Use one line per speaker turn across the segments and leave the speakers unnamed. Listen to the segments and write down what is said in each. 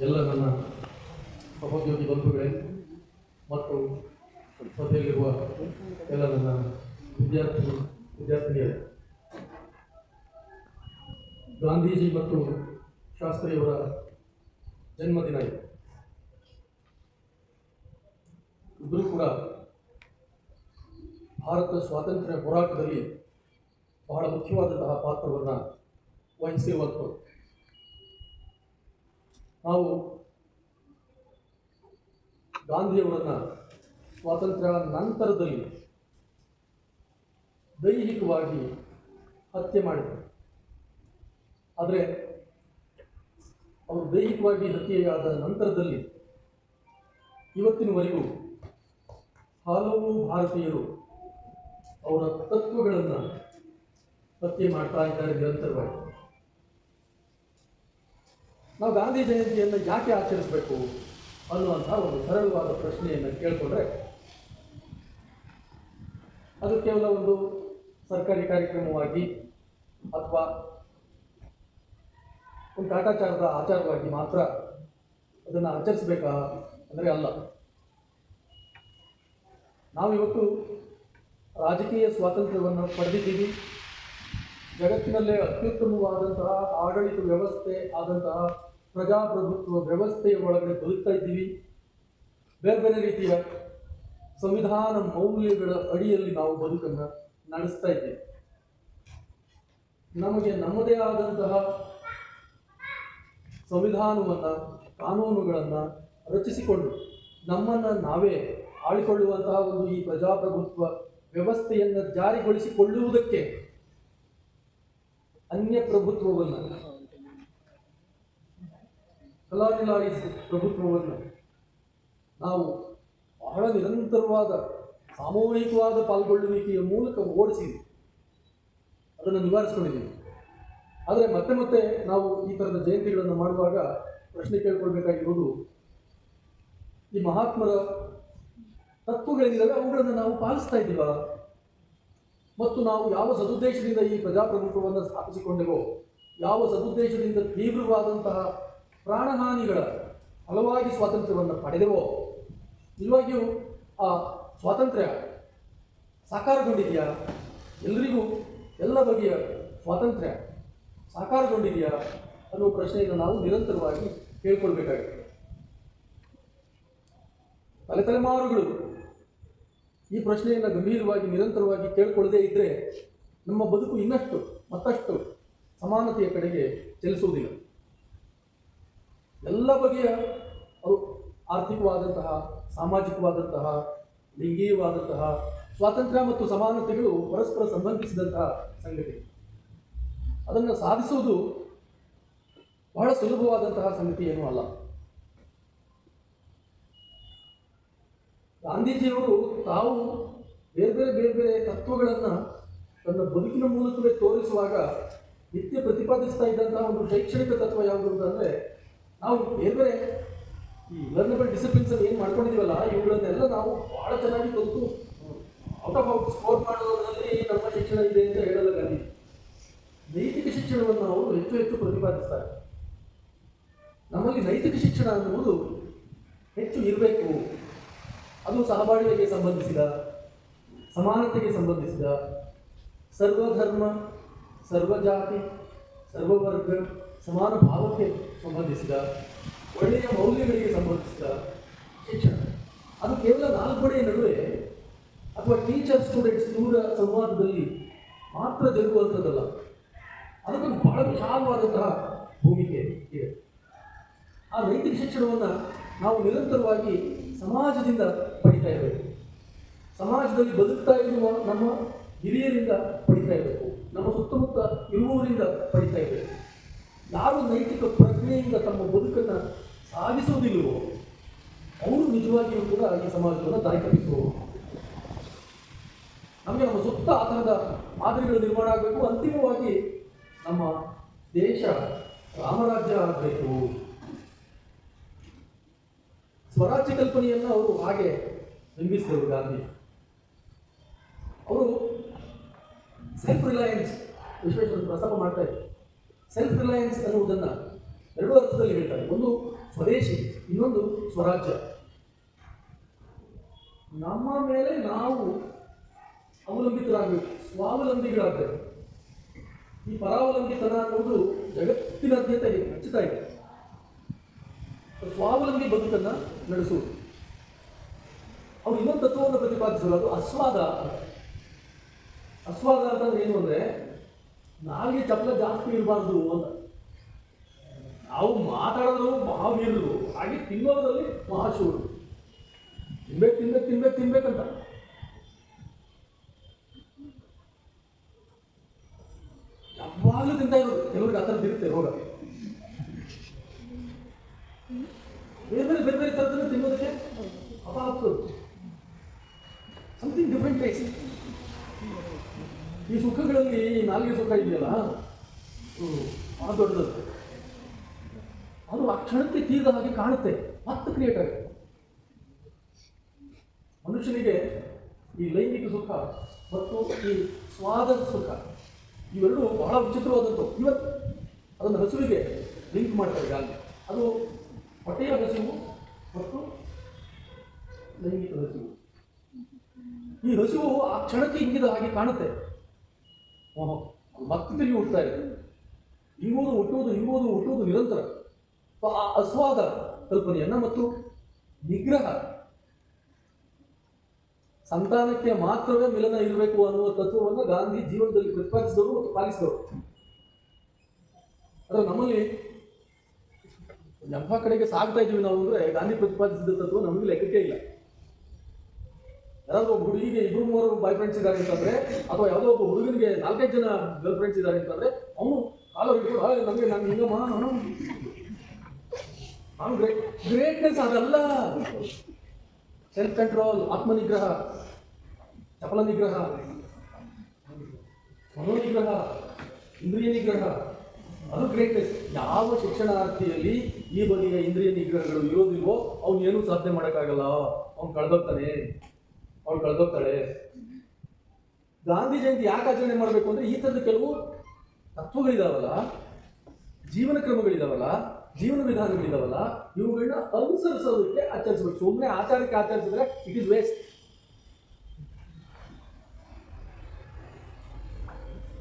ಎಲ್ಲ ನನ್ನ ಸಹೋದ್ಯೋಗಿ ಬಂಧುಗಳೇ ಮತ್ತು ಸಭೆಯಲ್ಲಿರುವ ಎಲ್ಲ ನನ್ನ ವಿದ್ಯಾರ್ಥಿ ವಿದ್ಯಾರ್ಥಿಗಳ ಗಾಂಧೀಜಿ ಮತ್ತು ಶಾಸ್ತ್ರಿಯವರ ಜನ್ಮದಿನ ಇದೆ. ಇಬ್ಬರೂ ಕೂಡ ಭಾರತ ಸ್ವಾತಂತ್ರ್ಯ ಹೋರಾಟದಲ್ಲಿ ಬಹಳ ಮುಖ್ಯವಾದಂತಹ ಪಾತ್ರವನ್ನು ವಹಿಸಿರುವಂಥದ್ದು ನಾವು ಗಾಂಧಿಯವರನ್ನ ಸ್ವಾತಂತ್ರ್ಯ ನಂತರದಲ್ಲಿ ದೈಹಿಕವಾಗಿ ಹತ್ಯೆ ಮಾಡಿದರು. ಆದರೆ ಅವರು ದೈಹಿಕವಾಗಿ ಹತ್ಯೆಯಾದ ನಂತರದಲ್ಲಿ ಇವತ್ತಿನವರೆಗೂ ಹಲವು ಭಾರತೀಯರು ಅವರ ತತ್ವಗಳನ್ನು ಹತ್ಯೆ ಮಾಡ್ತಾ ಇದ್ದಾರೆ ನಿರಂತರವಾಗಿ. ನಾವು ಗಾಂಧಿ ಜಯಂತಿಯನ್ನು ಯಾಕೆ ಆಚರಿಸಬೇಕು ಅನ್ನುವಂಥ ಒಂದು ಸರಳವಾದ ಪ್ರಶ್ನೆಯನ್ನು ಕೇಳಿಕೊಂಡ್ರೆ, ಅದು ಕೇವಲ ಒಂದು ಸರ್ಕಾರಿ ಕಾರ್ಯಕ್ರಮವಾಗಿ ಅಥವಾ ಒಂದು ಕಾಟಾಚಾರದ ಆಚಾರವಾಗಿ ಮಾತ್ರ ಅದನ್ನು ಆಚರಿಸಬೇಕಾ ಅಂದರೆ ಅಲ್ಲ. ನಾವಿವತ್ತು ರಾಜಕೀಯ ಸ್ವಾತಂತ್ರ್ಯವನ್ನು ಪಡೆದಿದ್ದೀವಿ. ಜಗತ್ತಿನಲ್ಲೇ ಅತ್ಯುತ್ತಮವಾದಂತಹ ಆಡಳಿತ ವ್ಯವಸ್ಥೆ ಆದಂತಹ ಪ್ರಜಾಪ್ರಭುತ್ವ ವ್ಯವಸ್ಥೆಯ ಒಳಗಡೆ ಬದುಕ್ತಾ ಇದ್ದೀವಿ. ಬೇರೆ ಬೇರೆ ರೀತಿಯ ಸಂವಿಧಾನ ಮೌಲ್ಯಗಳ ಅಡಿಯಲ್ಲಿ ನಾವು ಬದುಕನ್ನು ನಡೆಸ್ತಾ ಇದ್ದೇವೆ. ನಮಗೆ ನಮ್ಮದೇ ಆದಂತಹ ಸಂವಿಧಾನವನ್ನು, ಕಾನೂನುಗಳನ್ನು ರಚಿಸಿಕೊಂಡು ನಮ್ಮನ್ನು ನಾವೇ ಆಳಿಕೊಳ್ಳುವಂತಹ ಒಂದು ಈ ಪ್ರಜಾಪ್ರಭುತ್ವ ವ್ಯವಸ್ಥೆಯನ್ನು ಜಾರಿಗೊಳಿಸಿಕೊಳ್ಳುವುದಕ್ಕೆ ಅನ್ಯ ಪ್ರಭುತ್ವವನ್ನು ಕಲಾನಿಲಾಯಿಸ್ ಪ್ರಭುತ್ವವನ್ನು ನಾವು ಬಹಳ ನಿರಂತರವಾದ, ಸಾಮೂಹಿಕವಾದ ಪಾಲ್ಗೊಳ್ಳುವಿಕೆಯ ಮೂಲಕ ಓಡಿಸಿ ಅದನ್ನು ನಿವಾರಿಸ್ಕೊಂಡಿದ್ದೀವಿ. ಆದರೆ ಮತ್ತೆ ಮತ್ತೆ ನಾವು ಈ ಥರದ ಜಯಂತಿಗಳನ್ನು ಮಾಡುವಾಗ ಪ್ರಶ್ನೆ ಕೇಳ್ಕೊಳ್ಬೇಕಾಗಿರೋದು ಈ ಮಹಾತ್ಮರ ತತ್ವಗಳೇನಿದ್ದಾವೆ ಅವುಗಳನ್ನು ನಾವು ಪಾಲಿಸ್ತಾ ಇದ್ದೀವ? ಮತ್ತು ನಾವು ಯಾವ ಸದುದ್ದೇಶದಿಂದ ಈ ಪ್ರಜಾಪ್ರಭುತ್ವವನ್ನು ಸ್ಥಾಪಿಸಿಕೊಂಡೆವೋ, ಯಾವ ಸದುದ್ದೇಶದಿಂದ ತೀವ್ರವಾದಂತಹ ಪ್ರಾಣಹಾನಿಗಳ ಫಲವಾಗಿ ಸ್ವಾತಂತ್ರ್ಯವನ್ನು ಪಡೆದೆವೋ? ನಿಜವಾಗಿಯೂ ಆ ಸ್ವಾತಂತ್ರ್ಯ ಸಾಕಾರಗೊಂಡಿದೆಯಾ? ಎಲ್ರಿಗೂ ಎಲ್ಲ ಬಗೆಯ ಸ್ವಾತಂತ್ರ್ಯ ಸಾಕಾರಗೊಂಡಿದೆಯಾ? ಅನ್ನುವ ಪ್ರಶ್ನೆಯನ್ನು ನಾವು ನಿರಂತರವಾಗಿ ಕೇಳ್ಕೊಳ್ಬೇಕಾಗುತ್ತೆ ತಲೆ ತಲೆಮಾರುಗಳು ಈ ಪ್ರಶ್ನೆಯನ್ನು ಗಂಭೀರವಾಗಿ ನಿರಂತರವಾಗಿ ಕೇಳ್ಕೊಳ್ಳದೇ ಇದ್ದರೆ ನಮ್ಮ ಬದುಕು ಇನ್ನಷ್ಟು ಮತ್ತಷ್ಟು ಸಮಾನತೆಯ ಕಡೆಗೆ ಚಲಿಸುವುದಿಲ್ಲ. ಎಲ್ಲ ಬಗೆಯ ಅವರು ಆರ್ಥಿಕವಾದಂತಹ, ಸಾಮಾಜಿಕವಾದಂತಹ, ಲಿಂಗೀಯವಾದಂತಹ, ಸ್ವಾತಂತ್ರ್ಯ ಮತ್ತು ಸಮಾನತೆಗಳು ಪರಸ್ಪರ ಸಂಬಂಧಿಸಿದಂತಹ ಸಂಗತಿ. ಅದನ್ನು ಸಾಧಿಸುವುದು ಬಹಳ ಸುಲಭವಾದಂತಹ ಸಂಗತಿ ಏನೂ ಅಲ್ಲ. ಗಾಂಧೀಜಿಯವರು ತಾವು ಬೇರೆ ಬೇರೆ ಬೇರೆ ಬೇರೆ ತತ್ವಗಳನ್ನು ತನ್ನ ಬದುಕಿನ ಮೂಲಕವೇ ತೋರಿಸುವಾಗ ನಿತ್ಯ ಪ್ರತಿಪಾದಿಸ್ತಾ ಇದ್ದಂತಹ ಒಂದು ಶೈಕ್ಷಣಿಕ ತತ್ವ ಯಾವುದು ಅಂತಂದರೆ ನಾವು ಬೇರೆ ಬೇರೆ ಈ ಲರ್ನಬಲ್ ಡಿಸಿಪ್ಲಿನ್ಸ್ ಅಲ್ಲಿ ಏನು ಮಾಡ್ಕೊಂಡಿದ್ದೀವಲ್ಲ, ಇವುಗಳನ್ನೆಲ್ಲ ನಾವು ಬಹಳ ಚೆನ್ನಾಗಿ ಕಲಿತು ಔಟ್ ಆಫ್ ಔಟ್ ಸ್ಕೋರ್ ಮಾಡೋದ್ರಲ್ಲಿ ನಮ್ಮ ಶಿಕ್ಷಣ ಇದೆ ಅಂತ ಹೇಳಲ್ಲ ಗಾಂಧಿ ನೈತಿಕ ಶಿಕ್ಷಣವನ್ನು ಅವರು ಹೆಚ್ಚು ಹೆಚ್ಚು ಪ್ರತಿಪಾದಿಸ್ತಾರೆ. ನಮ್ಮಲ್ಲಿ ನೈತಿಕ ಶಿಕ್ಷಣ ಅನ್ನುವುದು ಹೆಚ್ಚು ಇರಬೇಕು. ಅದು ಸಹಬಾಳ್ವೆಗೆ ಸಂಬಂಧಿಸಿದ, ಸಮಾನತೆಗೆ ಸಂಬಂಧಿಸಿದ. ಸರ್ವಧರ್ಮ, ಸರ್ವಜಾತಿ, ಸರ್ವವರ್ಗ ಸಮಾನ ಭಾವಕ್ಕೆ ಸಂಬಂಧಿಸಿದ, ಒಳ್ಳೆಯ ಮೌಲ್ಯಗಳಿಗೆ ಸಂಬಂಧಿಸಿದ ಶಿಕ್ಷಣ. ಅದು ಕೇವಲ ನಾಲ್ಕುಡೆಯ ನಡುವೆ ಅಥವಾ ಟೀಚರ್ ಸ್ಟೂಡೆಂಟ್ಸ್ ದೂರ ಸಂವಾದದಲ್ಲಿ ಮಾತ್ರ ಜರುಗುವಂಥದ್ದಲ್ಲ. ಅದಕ್ಕೊಂದು ಬಹಳ ವಿಶಾಲವಾದಂತಹ ಭೂಮಿಕೆ ಇದೆ. ಆ ನೈತಿಕ ಶಿಕ್ಷಣವನ್ನು ನಾವು ನಿರಂತರವಾಗಿ ಸಮಾಜದಿಂದ ಪಡಿತಾ ಇರಬೇಕು. ಸಮಾಜದಲ್ಲಿ ಬದುಕ್ತಾ ಇರುವ ನಮ್ಮ ಹಿರಿಯರಿಂದ ಪಡಿತಾ ಇರಬೇಕು. ನಮ್ಮ ಸುತ್ತಮುತ್ತ ಇರುವವರಿಂದ ಪಡಿತಾ ಇರಬೇಕು. ಯಾರು ನೈತಿಕ ಪ್ರಜ್ಞೆಯಿಂದ ತಮ್ಮ ಬದುಕನ್ನು ಸಾಧಿಸುವುದಿಲ್ಲವೋ ಅವರು ನಿಜವಾಗಿಯೂ ಕೂಡ ಈ ಸಮಾಜವನ್ನು ದಾರಿತಪ್ಪಿಸುವವರು ನಮಗೆ ನಮ್ಮ ಸುತ್ತ ಆ ಥರದ ಮಾದರಿಗಳು ನಿರ್ಮಾಣ ಆಗಬೇಕು, ಅಂತಿಮವಾಗಿ ನಮ್ಮ ದೇಶ ರಾಮರಾಜ್ಯ ಆಗಬೇಕು. ಸ್ವರಾಜ್ಯ ಕಲ್ಪನೆಯನ್ನು ಅವರು ಹಾಗೆ ಬಿಂಬಿಸಿದರು ಗಾಂಧಿ. ಅವರು ಸೆಲ್ಫ್ ರಿಲಯನ್ಸ್ ವಿಶ್ವೇಶ್ವರ ಪ್ರಸ್ತಾಪ ಮಾಡ್ತಾ ಇದ್ದಾರೆ ಸೆಲ್ಫ್ ರಿಲಯನ್ಸ್ ಅನ್ನುವುದನ್ನು ಎರಡು ಅರ್ಥದಲ್ಲಿ ಹೇಳ್ತಾರೆ. ಒಂದು ಸ್ವದೇಶಿ, ಇನ್ನೊಂದು ಸ್ವರಾಜ್ಯ. ನಮ್ಮ ಮೇಲೆ ನಾವು ಅವಲಂಬಿತರಾಗಬೇಕು, ಸ್ವಾವಲಂಬಿಗಳಾಗಬೇಕು. ಈ ಪರಾವಲಂಬಿತನ ಅನ್ನೋದು ಜಗತ್ತಿನಾದ್ಯಂತ ಹಚ್ಚುತ್ತಾ ಇದೆ. ಸ್ವಾವಲಂಬಿ ಬದುಕನ್ನು ನಡೆಸುವುದು. ಅವರು ಇನ್ನೊಂದು ತತ್ವವನ್ನು ಪ್ರತಿಪಾದಿಸಲು ಅದು ಅಸ್ವಾದ ಅಸ್ವಾದ ಅಂತಂದ್ರೆ ಏನು ಅಂದ್ರೆ ನಾಲ್ಗೆ ಚಪ್ಪಲ ಜಾಸ್ತಿ ಇರಬಾರ್ದು ಅಂತ. ನಾವು ಮಾತಾಡೋದು ಮಹಾವೀರರು ಹಾಗೆ ತಿನ್ನೋದ್ರಲ್ಲಿ ಮಹಾಶೂರು ತಿನ್ಬೇಕು ತಿನ್ಬೇಕು ತಿನ್ಬೇಕು, ತಿನ್ಬೇಕಂತ. ಯಾವಾಗಲೂ ತಿಂತ ಇರೋದು. ಕೆಲವ್ರಿಗೆ ಆ ಥರದ್ದು ಇರುತ್ತೆ ರೋಗ. ಬೇರೆ ಬೇರೆ ಬೇರೆ ಬೇರೆ ಥರದನ್ನ ತಿನ್ನೋದಕ್ಕೆ ಅಪಾಪ್ತು ಸಮಥಿಂಗ್ ಡಿಫ್ರೆಂಟ್ ಟೇಸ್ಟ್ ಈ ಸುಖಗಳಲ್ಲಿ ಈ ನಾಲ್ಗೆ ಸುಖ ಇದೆಯಲ್ಲ? ಆ ಅದು ದೊಡ್ಡದು. ಅದು ಆ ಕ್ಷಣಕ್ಕೆ ತೀರದ ಹಾಗೆ ಕಾಣುತ್ತೆ. ಮತ್ತೆ ಕ್ರಿಯೇಟ್ ಆಗುತ್ತೆ ಮನುಷ್ಯನಿಗೆ ಈ ಲೈಂಗಿಕ ಸುಖ ಮತ್ತು ಈ ಸ್ವಾದ ಸುಖ, ಇವೆರಡೂ ಬಹಳ ವಿಚಿತ್ರವಾದದ್ದು. ಇವತ್ತು ಅದನ್ನು ಹಸುವಿಗೆ ಲಿಂಕ್ ಮಾಡ್ತಾರೆ ಗಾಂಧಿ ಅದು ಹೊಟ್ಟೆಯ ಹಸಿವು ಮತ್ತು ಲೈಂಗಿಕ ಹಸಿವು. ಈ ಹಸಿವು ಆ ಕ್ಷಣಕ್ಕೆ ಹಿಂಗಿದ ಹಾಗೆ ಕಾಣುತ್ತೆ. ಮತ್ತೆ ತಿರುಗಿ ಹುಟ್ಟುತ್ತಾ ಇದೆ. ಇಂಗೋದು ಹುಟ್ಟುವುದು ಇಂಗೋದು ಹುಟ್ಟುವುದು ನಿರಂತರ. ಆ, ಅಸ್ವಾದ ಕಲ್ಪನೆಯನ್ನ ಮತ್ತು ನಿಗ್ರಹ. ಸಂತಾನಕ್ಕೆ ಮಾತ್ರವೇ ಮಿಲನ ಇರಬೇಕು ಅನ್ನುವ ತತ್ವವನ್ನು ಗಾಂಧಿ ಜೀವನದಲ್ಲಿ ಪ್ರತಿಪಾದಿಸಿದವರು ಮತ್ತು ಪಾಲಿಸಿದವರು. ಆದರೆ ನಮ್ಮಲ್ಲಿ ಎಂಥ ಕಡೆಗೆ ಸಾಗ್ತಾ ಇದ್ದೀವಿ ನಾವು ಅಂದರೆ ಗಾಂಧಿ ಪ್ರತಿಪಾದಿಸಿದ ತತ್ವ ನಮಗೆ ಲೆಕ್ಕಕ್ಕೆ ಇಲ್ಲ. ಯಾರಾದ್ರೂ ಒಬ್ಬ ಹುಡುಗಿಗೆ ಇಬ್ರು ಮೂವರು ಬಾಯ್ ಫ್ರೆಂಡ್ಸ್ ಇದ್ದಾರೆ ಅಂತಂದ್ರೆ, ಅಥವಾ ಯಾವುದೋ ಒಬ್ಬ ಹುಡುಗನಿಗೆ ನಾಲ್ಕೈದು ಜನ ಗರ್ಲ್ ಫ್ರೆಂಡ್ಸ್ ಇದ್ದಾರೆ ಅಂತಂದ್ರೆ, ಅವನು ಕಾಲ ಹಿಡ್ಕೊಂಡು ನನಗೆ ನಾನು ಹಿಂಗಮ್ಮ ನಾನು ನಾನು ಗ್ರೇಟ್ ಗ್ರೇಟ್ನೆಸ್ ಅದಲ್ಲ ಸೆಲ್ಫ್ ಕಂಟ್ರೋಲ್ ಆತ್ಮನಿಗ್ರಹ ಚಪಲ ನಿಗ್ರಹ ಮನೋನಿಗ್ರಹ ಇಂದ್ರಿಯ ನಿಗ್ರಹ ಅದು ಗ್ರೇಟ್ನೆಸ್ ಯಾವ ಶಿಕ್ಷಣಾರ್ಥಿಯಲ್ಲಿ ಈ ಬಗೆಯ ಇಂದ್ರಿಯ ನಿಗ್ರಹಗಳು ಇರೋದಿಲ್ವೋ ಅವನೇನು ಸಾಧನೆ ಮಾಡೋಕ್ಕಾಗಲ್ಲ. ಅವ್ನು ಕಳೆದೋಗ್ತಾನೆ. ಅವ್ಳು ಕಳೆದೋಗ್ತಾಳೆ. ಗಾಂಧಿ ಜಯಂತಿ ಯಾಕೆ ಆಚರಣೆ ಮಾಡಬೇಕು ಅಂದ್ರೆ ಈ ಥರದ ಕೆಲವು ತತ್ವಗಳಿದಾವಲ್ಲ, ಜೀವನ ಕ್ರಮಗಳಿದಾವಲ್ಲ, ಜೀವನ ವಿಧಾನಗಳಿದಾವಲ್ಲ ಇವುಗಳನ್ನ ಅನುಸರಿಸೋದಕ್ಕೆ ಆಚರಿಸಬೇಕು. ಸುಮ್ಮನೆ ಆಚಾರಕ್ಕೆ ಆಚರಿಸಿದ್ರೆ ಇಟ್ ಇಸ್ ವೇಸ್ಟ್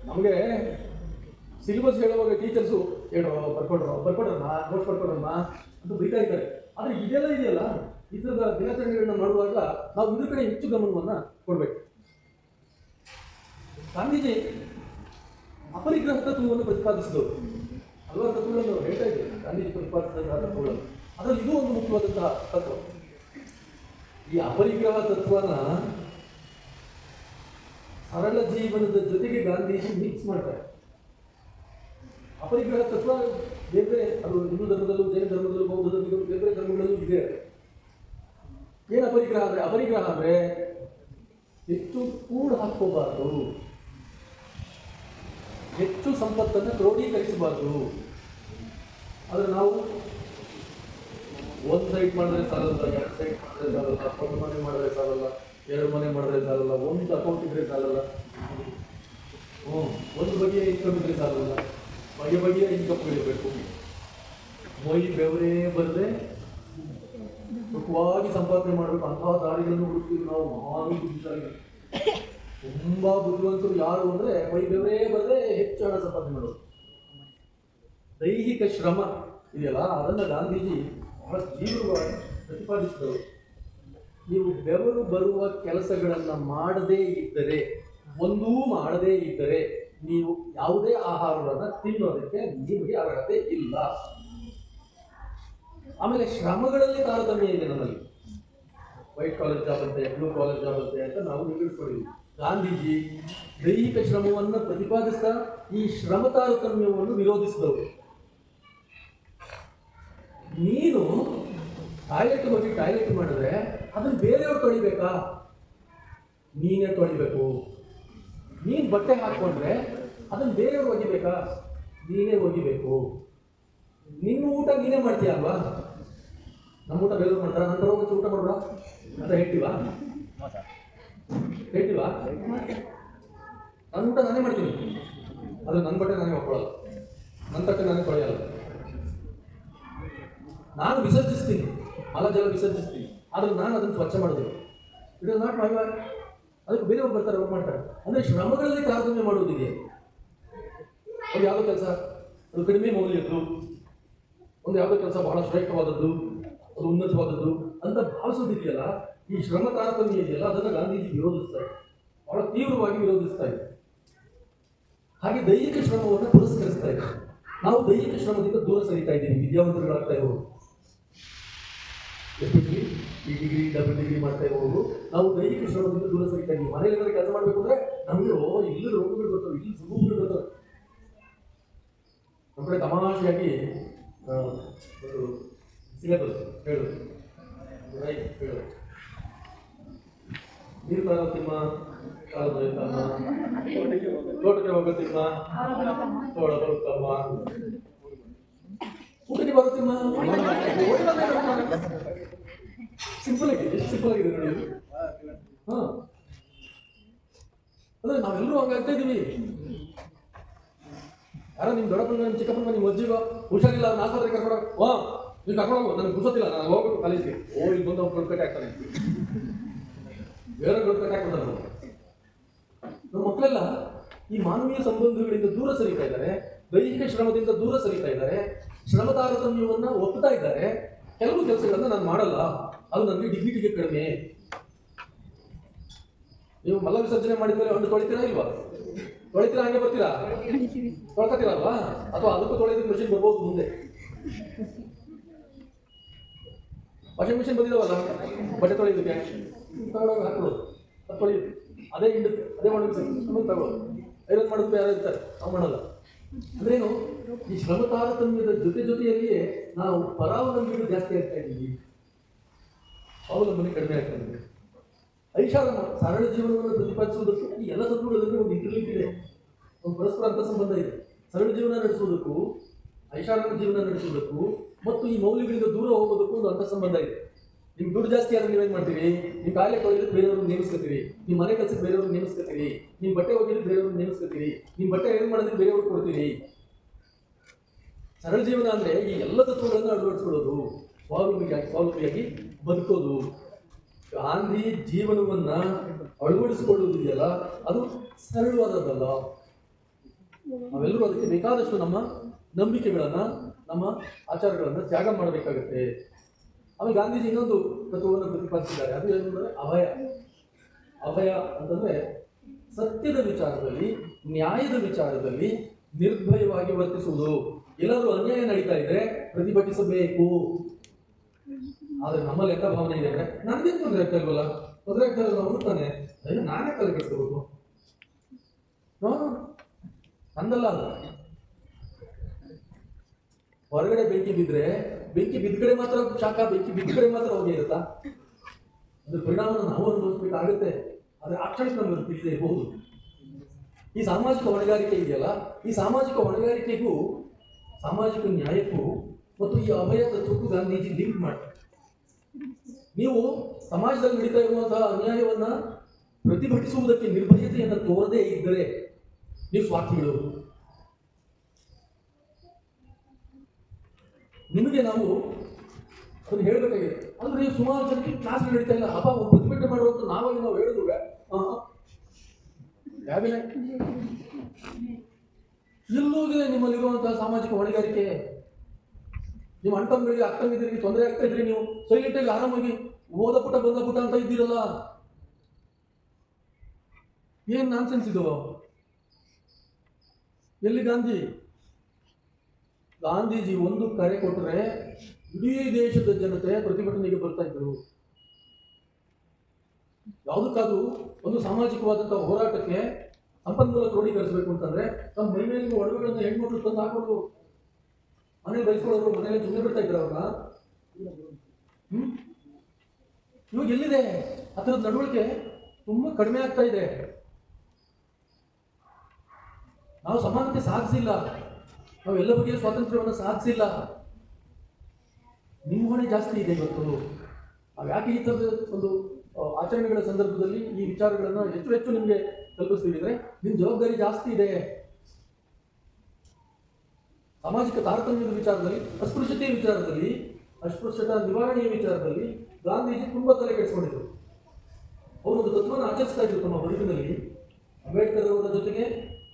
ನಮಗೆ ಸಿಲೆಬಸ್ ಹೇಳುವಾಗ ಟೀಚರ್ಸು, ಹೇಳೋ, ಬರ್ಕೊಡ್ರೋ, ಬರ್ಕೊಡ್ರಮ್ಮ ನೋಟ್ಸ್ ಬರ್ಕೊಡ್ರಮ್ಮ ಅಂತ ಬೈತಾ ಇದ್ದಾರೆ ಆದರೆ ಇದೆಲ್ಲ ಇದೆಯಲ್ಲ. ಥರದ ದಿನಾಚರಣೆಗಳನ್ನ ಮಾಡುವಾಗ ನಾವು ಇದ್ರ ಕಡೆ ಹೆಚ್ಚು ಗಮನವನ್ನು ಕೊಡಬೇಕು. ಗಾಂಧೀಜಿ ಅಪರಿಗ್ರಹ ತತ್ವವನ್ನು ಪ್ರತಿಪಾದಿಸಿದವರು ಹಲವಾರು ತತ್ವಗಳನ್ನು ಹೇಳ್ತಾ ಇದ್ದೇವೆ ಗಾಂಧೀಜಿ ಪ್ರತಿಪಾದಿಸಿದಂತಹ ತತ್ವಗಳು. ಅದರಲ್ಲಿ ಇದು ಒಂದು ಮುಖ್ಯವಾದಂತಹ ತತ್ವ. ಈ ಅಪರಿಗ್ರಹ ತತ್ವನ ಸರಳ ಜೀವನದ ಜೊತೆಗೆ ಗಾಂಧೀಜಿ ಮಿಕ್ಸ್ ಮಾಡ್ತಾರೆ. ಅಪರಿಗ್ರಹ ತತ್ವ ಬೇರೆ ಅದು ಹಿಂದೂ ಧರ್ಮದಲ್ಲೂ ಜೈನ ಧರ್ಮದಲ್ಲೂ ಬೌದ್ಧ ಧರ್ಮದಲ್ಲೂ ಬೇರೆ ಧರ್ಮಗಳಲ್ಲೂ ಇದೆ. ಏನು ಅಪರಿಗ್ರಹ ಅಂದರೆ? ಅಪರಿಗ್ರಹ ಅಂದರೆ ಹೆಚ್ಚು ಕೂಡ ಹಾಕೋಬಾರ್ದು ಹೆಚ್ಚು ಸಂಪತ್ತನ್ನು ಕ್ರೋಢೀಕರಿಸಬಾರ್ದು. ಆದರೆ ನಾವು ಒಂದು ಸೈಟ್ ಮಾಡಿದ್ರೆ ಸಾಲಲ್ಲ, ಎರಡು ಸೈಟ್ ಮಾಡಿದ್ರೆ ಸಾಲಲ್ಲ ಒಂದು ಮನೆ ಮಾಡಿದ್ರೆ ಸಾಲಲ್ಲ, ಎರಡು ಮನೆ ಮಾಡಿದ್ರೆ ಸಾಲಲ್ಲ, ಒಂದು ಅಕೌಂಟ್ ಇದ್ರೆ ಸಾಲಲ್ಲ. ಹ್ಞೂ ಒಂದು ಬಗೆಯ ಇನ್ಕಮ್ ಇದ್ರೆ ಸಾಲಲ್ಲ. ಬಗೆ ಬಗೆಯ ಇನ್ಕಮ್ಗಳಿರಬೇಕು ಮೈ ಬೆವರೇ ಬರದೆ ಸುಖವಾಗಿ ಸಂಪಾದನೆ ಮಾಡಬೇಕು, ಅಂತಹ ದಾರಿಗಳನ್ನು ಹುಡುಕ್ತೀವಿ ನಾವು ಮಹಾನ್ ಬುದ್ಧಿಶಾಲಿಗಳು ತುಂಬಾ ಬುದ್ಧಿವಂತರು ಯಾರು ಅಂದ್ರೆ ಮೈ ಬಂದ್ರೆ ಹೆಚ್ಚು ಹಣ ಸಂಪಾದನೆ ಮಾಡೋದು. ದೈಹಿಕ ಶ್ರಮ ಇದೆಯಲ್ಲ, ಅದನ್ನ ಗಾಂಧೀಜಿ ಬಹಳ ತೀವ್ರವಾಗಿ ಪ್ರತಿಪಾದಿಸಿದರು. ನೀವು ಬೆವರು ಬರುವ ಕೆಲಸಗಳನ್ನ ಮಾಡದೇ ಇದ್ದರೆ, ಒಂದೂ ಮಾಡದೇ ಇದ್ದರೆ, ನೀವು ಯಾವುದೇ ಆಹಾರವನ್ನು ತಿನ್ನೋದಕ್ಕೆ ನಿಮಗೆ ಅರ್ಹತೆ ಇಲ್ಲ. ಆಮೇಲೆ ಶ್ರಮಗಳಲ್ಲಿ ತಾರತಮ್ಯ ಇದೆ ನಮ್ಮಲ್ಲಿ. ವೈಟ್ ಕಾಲರ್ ಜಾಬ್ ಅಂತೆ ಬ್ಲೂ ಕಾಲರ್ ಜಾಬ್ ಅಂತೆ ನಾವು ನಿಗದಿಸ್ಕೊಂಡಿದ್ವಿ ಗಾಂಧೀಜಿ ದೈಹಿಕ ಶ್ರಮವನ್ನು ಪ್ರತಿಪಾದಿಸ್ತಾ ಈ ಶ್ರಮ ತಾರತಮ್ಯವನ್ನು ವಿರೋಧಿಸಿದವರು. ನೀನು ಟಾಯ್ಲೆಟ್ ಹೋಗಿ ಟಾಯ್ಲೆಟ್ ಮಾಡಿದ್ರೆ ಅದನ್ನು ಬೇರೆಯವ್ರು ತೊಳಿಬೇಕಾ? ನೀನೇ ತೊಳಿಬೇಕು. ನೀನು ಬಟ್ಟೆ ಹಾಕೊಂಡ್ರೆ ಅದನ್ನು ಬೇರೆಯವ್ರು ಒಗಿಬೇಕಾ? ನೀನೇ ಒಗಿಬೇಕು. ನಿನ್ನ ಊಟ ನೀನೇ ಮಾಡ್ತೀಯ ಅಲ್ವಾ ನಮ್ಮ ಊಟ ಬೇಗ ಮಾಡ್ತಾರೆ? ನಂತರ ಹೋಗಿ ಊಟ ಮಾಡೋಣ ಅಂತ ಹೇಳ್ತೀವಾ? ಹೇಳ್ತೀವಾ? ನನ್ನ ಊಟ ನಾನೇ ಮಾಡ್ತೀನಿ. ಅದು ನನ್ನ ಬಟ್ಟೆ ನಾನೇ ಒಪ್ಕೊಳ್ಳಲ್ಲ ನನ್ನ ತಟ್ಟೆ ನಾನೇ ತೊಳೆಯಲ್ಲ. ನಾನು ವಿಸರ್ಜಿಸ್ತೀನಿ. ಮಲ ಜಲ ವಿಸರ್ಜಿಸ್ತೀನಿ. ಆದರೆ ನಾನು ಅದನ್ನು ಸ್ವಚ್ಛ ಮಾಡಿದೆ ಇಟ್ ಇಸ್ ನಾಟ್ ಮೈ ಅದಕ್ಕೆ ಬೇರೆಯವ್ರು ಬರ್ತಾರೆ ಅವ್ರು ಮಾಡ್ತಾರೆ. ಅಂದ್ರೆ ಶ್ರಮಗಳಲ್ಲಿ ತಾರತಮ್ಯ ಮಾಡುವುದಿದೆ. ಅದು ಯಾವುದೋ ಕೆಲಸ? ಅದು ಕಡಿಮೆ ಮೌಲ್ಯದ್ದು. ಒಂದು ಯಾವುದೋ ಕೆಲಸ ಬಹಳ ಶ್ರೇಷ್ಠವಾದದ್ದು. ಅದು ಉನ್ನತವಾದದ್ದು ಅಂತ ಭಾವಿಸೋದಿದೆಯಲ್ಲ, ಈ ಶ್ರಮ ತಾರತಮ್ಯ ಇದೆಯಲ್ಲ ಅದನ್ನು ಗಾಂಧೀಜಿ ವಿರೋಧಿಸ್ತಾರೆ ಬಹಳ ತೀವ್ರವಾಗಿ ವಿರೋಧಿಸ್ತಾ ಇದೆ ಹಾಗೆ ದೈಹಿಕ ಶ್ರಮವನ್ನು ಪುರಸ್ಕರಿಸ್ತಾ ಇದೆ ನಾವು ದೈಹಿಕ ಶ್ರಮದಿಂದ ದೂರ ಸರಿತಾ ಇದ್ದೀವಿ, ವಿದ್ಯಾವಂತರುಗಳಾಗ್ತಾ ಇರೋರು ಎಸ್ಪೆಷಲಿ ಈ ಡಿಗ್ರಿ ಡಬಲ್ ಡಿಗ್ರಿ ಮಾಡ್ತಾ ಇರೋರು ನಾವು ದೈಹಿಕ ಶ್ರಮದಿಂದ ದೂರ ಸರಿತಾ ಇದ್ದೀವಿ. ಮನೇಲಿ ಏನಾದ್ರು ಕೆಲಸ ಮಾಡಬೇಕು ಅಂದ್ರೆ ನಮಗೆ, ಓ, ಇಲ್ಲಿ ರೋಗಗಳು ಬರ್ತವೆ, ಇಲ್ಲಿ ಸುಗುಗಳು ಬರ್ತವೆ. ನಮ್ಮ ಕಡೆ ತಮಾಷೆಯಾಗಿ ಸಿಲೆಬಸ್, ಹೇಳು. ರೈಟ್ ಹೇಳು. ನೀರು ತಗೋತಿಮ್ಮ ತಮ್ಮ ತೋಟಕ್ಕೆ ಹೋಗುತ್ತಿಮ್ಮ ತಿಮ್ಮ. ತೋಳ ಬರುತ್ತಮ್ಮ. ಊಟಕ್ಕೆ ಬರುತ್ತಿಮ್ಮ ಸಿಂಪಲ್ ಆಗಿದೆ, ಎಷ್ಟು ಸಿಂಪಲ್ ಆಗಿದೆ ನೋಡಿ. ಹಾ. ಅಂದ್ರೆ ನಾವೆಲ್ಲರೂ ಹಂಗಾಗ್ತಾ ಇದೀವಿ. ಯಾರೋ ನಿಮ್ ದೊಡ್ಡಪ್ಪನ ನಿಮ್ ಚಿಕ್ಕಪ್ಪನ ನಿಮ್ಮ ಅಜ್ಜಿಗೋ, ಹುಷಾರಿಲ್ಲ ಆಸ್ಪತ್ರೆ ಕರ್ಕೊಂಡು ವಾ ನೀವು ಕರ್ಕೊಂಡು ನನಗೆ ಗೊತ್ತಿಲ್ಲ ನಾನು ಹೋಗ್ಬೇಕು ಕಾಲೇಜ್ಗೆ. ಓ ಇಲ್ಲಿ ಬಂದು ಅವ್ರು ಕಟ್ಟೆ ಆಗ್ತಾನೆ ಬೇರೆ ಕಟ್ಟೆ ನಾವು ನಮ್ಮ ಮಕ್ಕಳೆಲ್ಲ ಈ ಮಾನವೀಯ ಸಂಬಂಧಗಳಿಂದ ದೂರ ಸರಿತಾ ಇದ್ದಾರೆ, ದೈಹಿಕ ಶ್ರಮದಿಂದ ದೂರ ಸರಿತಾ ಇದ್ದಾರೆ ಶ್ರಮ ತಾರತಮ್ಯವನ್ನ ಒಪ್ತಾ ಇದ್ದಾರೆ. ಕೆಲವು ಕೆಲಸಗಳನ್ನ ನಾನು ಮಾಡಲ್ಲ, ಅದು ನನಗೆ ಡಿಗ್ನಿಟಿಗೆ ಕಡಿಮೆ. ನೀವು ಮಲ ವಿಸರ್ಜನೆ ಮಾಡಿದ್ಮೇಲೆ ಒಂದು ತೊಳಿತೀರಾ ಇಲ್ವಾ? ತೊಳಿತೀರಾ ಹಂಗೆ ಬರ್ತೀರಾ? ತೊಳ್ಕೊತೀರಲ್ವಾ ಅಥವಾ ಅದಕ್ಕೂ ತೊಳೆದ್ರೆ ಮಷಿನ್ ಬರ್ಬೋದು ಮುಂದೆ? ವಾಷಿಂಗ್ ಮಿಷಿನ್ ಬಂದಿದ್ದಾವಲ್ಲ ಬಟ್ಟೆ ತೊಳೆಯೋದಕ್ಕೆ ತಗೊಳ್ಳೋದು ಹಾಕೊಳ್ಳೋದು ಅದು ತೊಳೆಯೋದು. ಅದೇ ಹಿಂಡುತ್ತೆ. ಅದೇ ಮಾಡೋದು ಆಮೇಲೆ ತಗೊಳ್ಳೋದು ಐರನ್ ಮಾಡೋದು ಯಾರು ಇರ್ತಾರೆ ನಾವು ಮಾಡಲ್ಲ. ಅಂದ್ರೇನು, ಈ ಶ್ರಮ ತಾರತಮ್ಯದ ಜೊತೆ ಜೊತೆಯಲ್ಲಿಯೇ ನಾವು ಪರಾವಲಂಬಿಗಳು ಜಾಸ್ತಿ ಆಗ್ತಾ ಇದ್ದೀವಿ. ಅವಲಂಬನೆ ಕಡಿಮೆ ಆಗ್ತಾ ಇದೆ. ಐಷಾರಾಮ, ಸರಳ ಜೀವನವನ್ನು ಪ್ರತಿಪಾದಿಸುವುದಕ್ಕೆ ಈ ಎಲ್ಲ ತತ್ವಗಳಲ್ಲಿ ಒಂದು ಇಂಟರ್ಲಿಂಕ್ ಇದೆ. ಒಂದು ಪರಸ್ಪರ ಅಂತ ಸಂಬಂಧ ಇದೆ. ಸರಳ ಜೀವನ ನಡೆಸುವುದಕ್ಕೂ, ಐಷಾರಾಮ ಜೀವನ ನಡೆಸುವುದಕ್ಕೂ ಮತ್ತು ಈ ಮೌಲ್ಯಗಳಿಂದ ದೂರ ಹೋಗೋದಕ್ಕೂ ಒಂದು ಅಂತ ಸಂಬಂಧ ಇದೆ. ನಿಮ್ ದುಡ್ಡು ಜಾಸ್ತಿ ಆದ್ರೆ ನೀವೇನ್ ಮಾಡ್ತೀರಿ? ನಿಮ್ ಕಾಯಿಲೆ ತೊಳೆಯೋದಕ್ಕೆ ಬೇರೆಯವ್ರನ್ನ ನೇಮಿಸ್ಕೊತೀರಿ. ನಿಮ್ ಮನೆ ಕೆಲಸ ಬೇರೆಯವ್ರನ್ನ ನೇಮಿಸ್ಕೊತೀರಿ. ನಿಮ್ ಬಟ್ಟೆ ಹೋಗಿದ್ರೆ ಬೇರೆಯವ್ರನ್ನ ನೇಮಿಸ್ಕೊತೀರಿ. ನಿಮ್ ಬಟ್ಟೆ ಏನ್ ಮಾಡಿದ್ರೆ ಬೇರೆಯವ್ರಿಗೆ ಕೊಡ್ತೀರಿ. ಸರಳ ಜೀವನ ಅಂದ್ರೆ ಈ ಎಲ್ಲ ತತ್ವಗಳನ್ನು ಅಳವಡಿಸ್ಕೊಳ್ಳೋದು. ಸ್ವಾವಲಂಬಿಯಾಗಿ ಸ್ವಾವಲಂಬಿಯಾಗಿ ಬದುಕೋದು. ಗಾಂಧಿ ಜೀವನವನ್ನ ಅಳವಡಿಸಿಕೊಳ್ಳುವುದಿದೆಯಲ್ಲ, ಅದು ಸರಳವಾದದ್ದಲ್ಲ. ನಾವೆಲ್ಲರೂ ಅದಕ್ಕೆ ಬೇಕಾದಷ್ಟು ನಮ್ಮ ನಂಬಿಕೆಗಳನ್ನ ನಮ್ಮ ಆಚಾರಗಳನ್ನು ತ್ಯಾಗ ಮಾಡಬೇಕಾಗತ್ತೆ. ಆಮೇಲೆ ಗಾಂಧೀಜಿ ಇನ್ನೊಂದು ತತ್ವವನ್ನು ಪ್ರತಿಪಾದಿಸಿದ್ದಾರೆ. ಅದು ಏನು ಅಭಯ. ಅಭಯ ಅಂತಂದ್ರೆ ಸತ್ಯದ ವಿಚಾರದಲ್ಲಿ, ನ್ಯಾಯದ ವಿಚಾರದಲ್ಲಿ ನಿರ್ಭಯವಾಗಿ ವರ್ತಿಸುವುದು. ಎಲ್ಲರೂ ಅನ್ಯಾಯ ನಡೀತಾ ಇದ್ರೆ ಪ್ರತಿಭಟಿಸಬೇಕು. ಆದ್ರೆ ನಮ್ಮ ಲೆಕ್ಕ ಭಾವನೆ ಇದೆ ಅಂದ್ರೆ ನನಗೇನು ತೊಂದರೆ ಆಗ್ತಾ ಇಲ್ವಲ್ಲ? ತೊಂದರೆ ಆಗ್ತಾ ಇರಲ್ಲ ಅವ್ರು ತಾನೆ. ಅಯ್ಯೋ ನಾನೇ ತಲೆ ಕೆಡಿಸ್ಕೋಬೇಕು ನೋ ನಂದಲ್ಲ ಅದು ಹೊರಗಡೆ ಬೆಂಕಿ ಬಿದ್ದರೆ ಬೆಂಕಿ ಬಿದ್ದ ಕಡೆ ಮಾತ್ರ ಶಾಖ, ಬೆಂಕಿ ಬಿದ್ದ ಕಡೆ ಮಾತ್ರ ಹೋಗಿ ಇರುತ್ತಾ? ಅದ್ರ ಪರಿಣಾಮವನ್ನು ನಾವು ಅನುಭವಿಸ್ಬೇಕಾಗುತ್ತೆ. ಆದರೆ ಆ ನಮಗೆ ತಿಳಿದೇ ಇರಬಹುದು ಈ ಸಾಮಾಜಿಕ ಹೊಣೆಗಾರಿಕೆ ಇದೆಯಲ್ಲ, ಈ ಸಾಮಾಜಿಕ ಹೊಣೆಗಾರಿಕೆಗೂ, ಸಾಮಾಜಿಕ ನ್ಯಾಯಕ್ಕೂ ಮತ್ತು ಈ ಅಭಯ ತತ್ವಕ್ಕೂ ಗಾಂಧೀಜಿ ಲಿಂಕ್ ಮಾಡ್ತಾರೆ. ನೀವು ಸಮಾಜದಲ್ಲಿ ನಡೀತಾ ಇರುವಂತಹ ಅನ್ಯಾಯವನ್ನ ಪ್ರತಿಭಟಿಸುವುದಕ್ಕೆ ನಿರ್ಭಯತೆಯನ್ನು ತೋರದೇ ಇದ್ದರೆ ನೀವು ಸ್ವಾರ್ಥಿಗಳು ನಿಮಗೆ ನಾವು ಅದನ್ನು ಹೇಳಬೇಕಾಗಿದೆ. ಅಂದ್ರೆ ನೀವು ಸುಮಾರು ಜನಕ್ಕೆ ಕ್ಲಾಸ್ ನಡೀತಾ ಇಲ್ಲ. ಅಪ್ಪ, ಒಂದು ಪ್ರತಿಭಟನೆ ಮಾಡುವಂತ ನಾವಾಗಿ ನಾವು ಹೇಳಿದ್ರು ಯಾವಿಲ್ಲ ಇಲ್ಲೋಗಿದೆ ನಿಮ್ಮಲ್ಲಿರುವಂತಹ ಸಾಮಾಜಿಕ ಹೊಣೆಗಾರಿಕೆ. ನಿಮ್ಮ ಅಕ್ಕ ಅಕ್ಕಂಗಿದ್ದೀರಿ ತೊಂದರೆ ಆಗ್ತಾ ಇದ್ರಿ ನೀವು ಸೈಲೆಂಟ್ ಆಗಿ ಆರಾಮಾಗಿ ಓದ ಪುಟ, ಬಂದ ಪುಟ ಅಂತ ಇದ್ದೀರಲ್ಲ. ಏನ್ ನಾನ್ಸೆನ್ಸ್ ಇದು? ಎಲ್ಲಿ ಗಾಂಧಿ? ಗಾಂಧೀಜಿ ಒಂದು ಕರೆ ಕೊಟ್ಟರೆ ಇಡೀ ದೇಶದ ಜನತೆ ಪ್ರತಿಭಟನೆಗೆ ಬರ್ತಾ ಇದ್ರು ಯಾವುದಕ್ಕಾದ್ರೂ ಒಂದು ಸಾಮಾಜಿಕವಾದಂತಹ ಹೋರಾಟಕ್ಕೆ ಸಂಪನ್ಮೂಲ ಕ್ರೋಢೀಕರಿಸಬೇಕು ಅಂತಂದ್ರೆ ತಮ್ಮ ಮೈ ಮೇಲಿನ ಒಡವೆಗಳನ್ನ ಹೆಣ್ಮಕ್ಳು ತಂದು ಹಾಕೊಂಡು ಮನೇಲಿ ಬೈಸ್ಕೊಳ್ಳೋರು, ಮನೇಲಿ ಸುಮ್ಮನೆ ಬಿಡ್ತಾ ಇದ್ರು ಅವ್ರನ್ನ ಹ್ಮ್? ಇವಾಗ ಎಲ್ಲಿದೆ? ಆ ಥರದ ನಡವಳಿಕೆ ತುಂಬಾ ಕಡಿಮೆ ಆಗ್ತಾ ಇದೆ. ನಾವು ಸಮಾನತೆ ಸಾಧಿಸಿಲ್ಲ. ನಾವು ಎಲ್ಲ ಬಗೆಯ ಸ್ವಾತಂತ್ರ್ಯವನ್ನು ಸಾಧಿಸಿಲ್ಲ. ನಿಮ್ಮ ಹೊಣೆ ಜಾಸ್ತಿ ಇದೆ ಇವತ್ತು. ನಾವು ಯಾಕೆ ಈ ಥರದ ಒಂದು ಆಚರಣೆಗಳ ಸಂದರ್ಭದಲ್ಲಿ ಈ ವಿಚಾರಗಳನ್ನು ಹೆಚ್ಚು ಹೆಚ್ಚು ನಿಮಗೆ ತಲುಪಿಸ್ತೀವಿ ಅಂದ್ರೆ ನಿಮ್ಮ ಜವಾಬ್ದಾರಿ ಜಾಸ್ತಿ ಇದೆ. ಸಾಮಾಜಿಕ ತಾರತಮ್ಯದ ವಿಚಾರದಲ್ಲಿ, ಅಸ್ಪೃಶ್ಯತೆಯ ವಿಚಾರದಲ್ಲಿ, ಅಸ್ಪೃಶ್ಯತಾ ನಿವಾರಣೆಯ ವಿಚಾರದಲ್ಲಿ ಗಾಂಧೀಜಿ ತುಂಬಾ ತಲೆ ಕೆಡಿಸ್ಕೊಂಡಿದ್ರು. ಒಂದು ತತ್ವವನ್ನು ಆಚರಿಸ್ತಾ ಇದ್ರು ತಮ್ಮ ಬದುಕಿನಲ್ಲಿ. ಅಂಬೇಡ್ಕರ್ ಅವರ ಜೊತೆಗೆ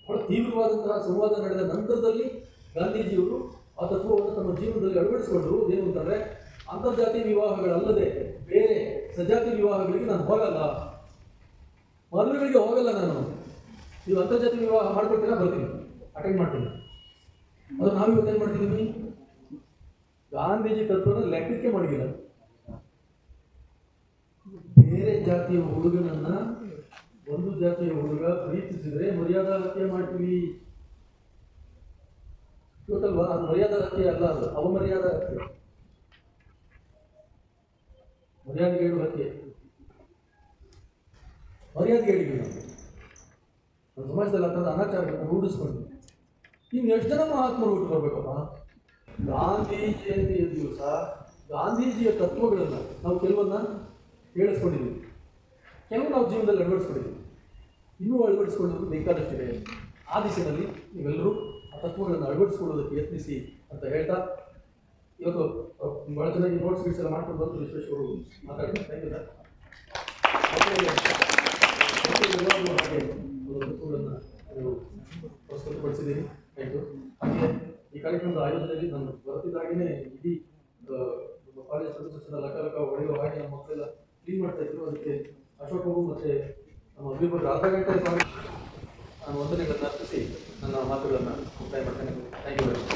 ಬಹಳ ತೀವ್ರವಾದಂತಹ ಸಂವಾದ ನಡೆದ ನಂತರದಲ್ಲಿ ಗಾಂಧೀಜಿಯವರು ಆ ತತ್ವವನ್ನು ತಮ್ಮ ಜೀವನದಲ್ಲಿ ಅಳವಡಿಸಿಕೊಂಡು ಏನು ಅಂತಂದ್ರೆ ಅಂತರ್ಜಾತಿ ವಿವಾಹಗಳಲ್ಲದೆ ಬೇರೆ ಸಜಾತಿ ವಿವಾಹಗಳಿಗೆ ನಾನು ಹೋಗಲ್ಲ. ಮದುವೆಗಳಿಗೆ ಹೋಗಲ್ಲ ನಾನು. ನೀವು ಅಂತರ್ಜಾತಿ ವಿವಾಹ ಮಾಡ್ಕೊಳ್ತೀರಾ ಬರ್ತೀನಿ. ಅಟೆಂಡ್ ಮಾಡ್ತೀನಿ. ಅದು ನಾವು ಇವತ್ತು ಏನು ಮಾಡ್ತಿದ್ದೀವಿ ಗಾಂಧೀಜಿ ತತ್ವನ ಲೆಕ್ಕಕ್ಕೆ ಮಾಡಿಲ್ಲ ಬೇರೆ ಜಾತಿಯ ಹುಡುಗನನ್ನ ಒಂದು ಜಾತಿಯ ಹುಡುಗ ಪ್ರೀತಿಸಿದ್ರೆ ಮರ್ಯಾದಾ ಹತ್ಯೆ ಮಾಡ್ತೀವಿ. ಗೊತ್ತಲ್ವಾ ಅದು ಮರ್ಯಾದ ಹತ್ಯೆ ಅಲ್ಲ ಅದು. ಅವಮರ್ಯಾದಾ ಹತ್ಯೆ ಮರ್ಯಾದೆಗೇಡು ಹತ್ಯೆ ಮರ್ಯಾದೆಗೇಡಿಗೆ ನಾವು ಸಮಾಜದಲ್ಲಿ ಅಂತ ಅನಾಚಾರಗಳನ್ನು ರೂಢಿಸ್ಕೊಂಡು ಇನ್ನು ಎಷ್ಟು ಜನ ಮಹಾತ್ಮರು ಹುಟ್ಟು ಬರಬೇಕಪ್ಪ? ಗಾಂಧಿ ಜಯಂತಿಯ ದಿವಸ ಗಾಂಧೀಜಿಯ ತತ್ವಗಳನ್ನು ನಾವು ಕೆಲವನ್ನ ಹೇಳಿಸ್ಕೊಂಡಿದ್ವಿ ಕೆಲವು ನಾವು ಜೀವನದಲ್ಲಿ ಅಳವಡಿಸ್ಕೊಂಡಿದ್ದೀವಿ. ಇನ್ನೂ ಅಳವಡಿಸ್ಕೊಳ್ಳೋದು ಬೇಕಾದಷ್ಟಿದೆ. ಆ ದಿಶೆಯಲ್ಲಿ ನೀವೆಲ್ಲರೂ ತತ್ವಗಳನ್ನು ಅಳವಡಿಸ್ಕೊಳ್ಳೋದಕ್ಕೆ ಯತ್ನಿಸಿ ಅಂತ ಹೇಳ್ತಾ, ಇವತ್ತು ಭಾಳ ಚೆನ್ನಾಗಿ ನೋಟ್ಸ್ ಗೀಟ್ಸ್ ಎಲ್ಲ ಮಾಡ್ಕೊಂಡು ಬಂದು ವಿಶ್ವೇಶ್ವರು ಎಲ್ಲರಿಗೂ ಹಾಗೆ ಹಾಗೆ ಈ ಕಾರ್ಯಕ್ರಮದ ಆಯೋಜನೆಯಲ್ಲಿ ನಾನು ಬರ್ತಿದ್ದಾಗೇನೆ ಇಡೀ ನಮ್ಮ ಕಾಲೇಜ್ ಸದಸ್ಯರ ಲಕ ಲಕ ಹೊಡೆಯುವ ಹಾಗೆ ನಮ್ಮ ಮಕ್ಕಳೆಲ್ಲ ಕ್ಲೀನ್ ಮಾಡ್ತಾ ಇದ್ರು. ಅದಕ್ಕೆ ಅಶೋಕ್ ಬಾಬು ಮತ್ತೆ ನಮ್ಮ ಅಭಿವೃದ್ಧಿ ಅರ್ಧ ಗಂಟೆ ನಾನು ವಂದನೆಗಳನ್ನು ಅರ್ಪಿಸಿ ನನ್ನ ಮಾತುಗಳನ್ನು ಮುಕ್ತಾಯ ಮಾಡ್ತೇನೆ ಥ್ಯಾಂಕ್ ಯು ವೆರಿ ಮಚ್